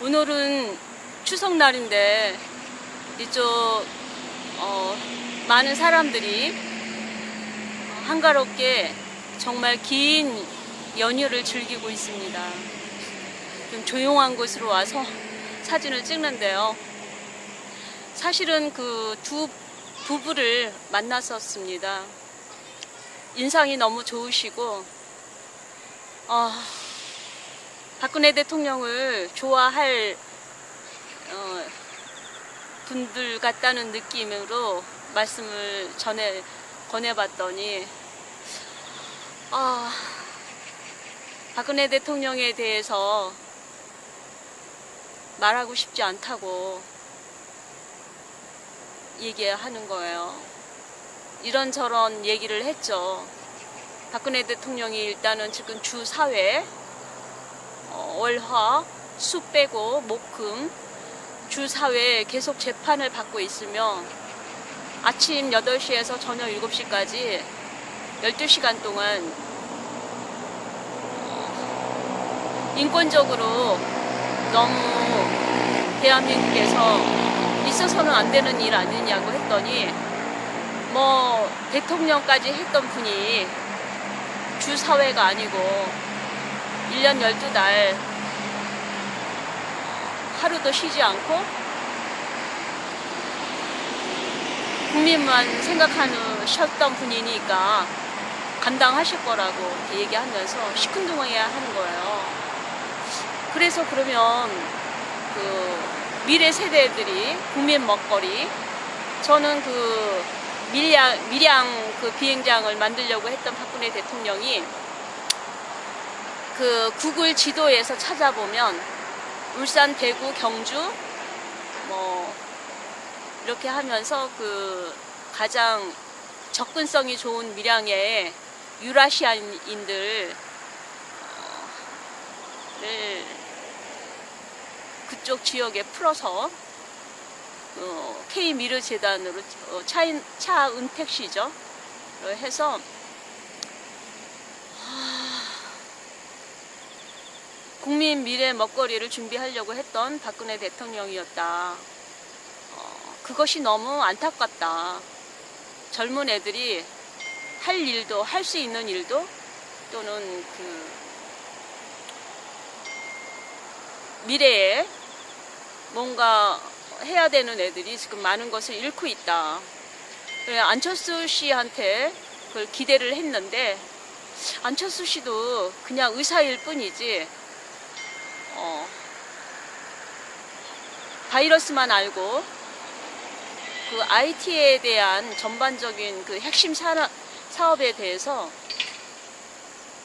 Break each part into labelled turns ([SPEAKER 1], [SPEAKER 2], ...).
[SPEAKER 1] 오늘은 추석날인데 이쪽 어, 많은 사람들이 한가롭게 정말 긴 연휴를 즐기고 있습니다. 좀 조용한 곳으로 와서 사진을 찍는데요. 사실은 그 두 부부를 만났었습니다. 인상이 너무 좋으시고, 아, 박근혜 대통령을 좋아할 어, 분들 같다는 느낌으로 말씀을 전해 권해봤더니 아 박근혜 대통령에 대해서 말하고 싶지 않다고 얘기하는 거예요. 이런저런 얘기를 했죠. 박근혜 대통령이 일단은 지금 주 사회 어, 월화 수 빼고 목금 주 사회에 계속 재판을 받고 있으며 아침 8시에서 저녁 7시까지 12시간 동안 어, 인권적으로 너무 대한민국에서 있어서는 안 되는 일 아니냐고 했더니 뭐 대통령까지 했던 분이 주 사회가 아니고 1년 12달 하루도 쉬지 않고 국민만 생각하셨던 분이니까 감당하실 거라고 얘기하면서 시큰둥해야 하는 거예요. 그래서 그러면 그 미래 세대들이 국민 먹거리 저는 그 밀양, 밀양 그 비행장을 만들려고 했던 박근혜 대통령이 그 구글 지도에서 찾아보면 울산, 대구, 경주 뭐 이렇게 하면서 그 가장 접근성이 좋은 밀양에 유라시아인들 어, 를 그쪽 지역에 풀어서 어, K 미르 재단으로 어, 차, 차 은택시죠. 해서 국민 미래 먹거리를 준비하려고 했던 박근혜 대통령이었다. 어, 그것이 너무 안타깝다. 젊은 애들이 할 일도, 할 수 있는 일도 또는 그 미래에 뭔가 해야 되는 애들이 지금 많은 것을 잃고 있다. 안철수 씨한테 그걸 기대를 했는데 안철수 씨도 그냥 의사일 뿐이지 어, 바이러스만 알고 그 IT에 대한 전반적인 그 핵심 산업, 사업에 대해서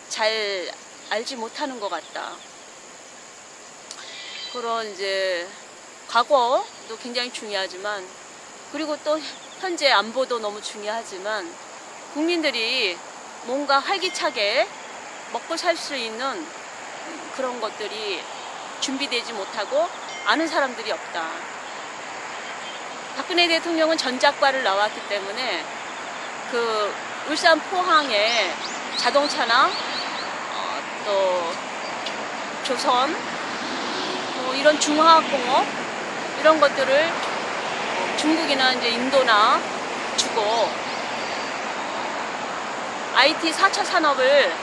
[SPEAKER 1] 잘 알지 못하는 것 같다. 그런 이제 과거도 굉장히 중요하지만 그리고 또 현재 안보도 너무 중요하지만 국민들이 뭔가 활기차게 먹고 살 수 있는 그런 것들이 준비되지 못하고 아는 사람들이 없다. 박근혜 대통령은 전작과를 나왔기 때문에 그 울산 포항에 자동차나 어, 또 조선 뭐 이런 중화학공업 이런 것들을 어, 중국이나 이제 인도나 주고 IT 4차 산업을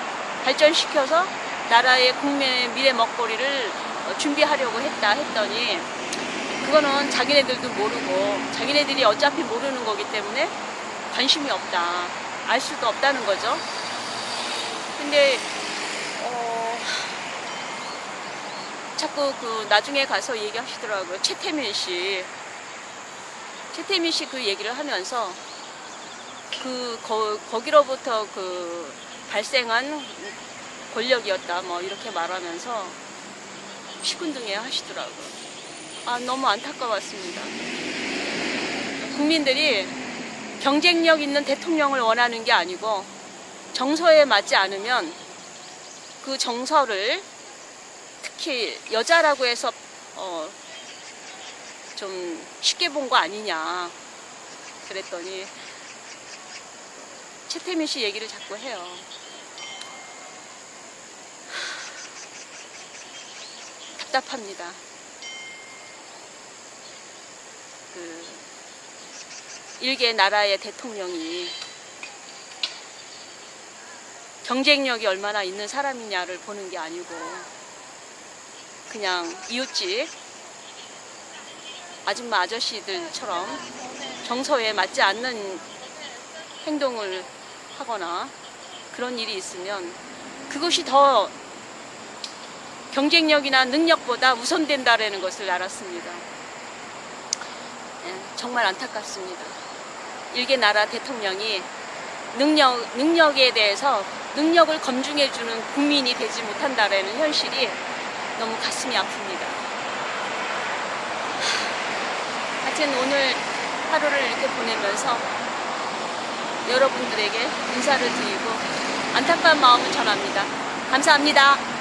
[SPEAKER 1] 발전시켜서 나라의 국민의 미래 먹거리를 어, 준비하려고 했다 했더니 그거는 자기네들도 모르고 자기네들이 어차피 모르는 거기 때문에 관심이 없다. 알 수도 없다는 거죠. 근데 어, 자꾸 그 나중에 가서 얘기하시더라고요. 최태민 씨. 최태민 씨 그 얘기를 하면서 그 거, 거기로부터 그 발생한 권력이었다 뭐 이렇게 말하면서 시큰둥해 하시더라고요. 아 너무 안타까웠습니다. 국민들이 경쟁력 있는 대통령을 원하는 게 아니고 정서에 맞지 않으면 그 정서를 특히 여자라고 해서 어, 좀 쉽게 본 거 아니냐 그랬더니 최태민 씨 얘기를 자꾸 해요. 답답합니다. 그 일개 나라의 대통령이 경쟁력이 얼마나 있는 사람이냐를 보는 게 아니고 그냥 이웃집 아줌마 아저씨들처럼 정서에 맞지 않는 행동을 하거나 그런 일이 있으면 그것이 더 경쟁력이나 능력보다 우선된다라는 것을 알았습니다. 예, 정말 안타깝습니다. 일개 나라 대통령이 능력, 능력에 대해서 능력을 검증해주는 국민이 되지 못한다라는 현실이 너무 가슴이 아픕니다. 하여튼 오늘 하루를 이렇게 보내면서 여러분들에게 인사를 드리고 안타까운 마음을 전합니다. 감사합니다.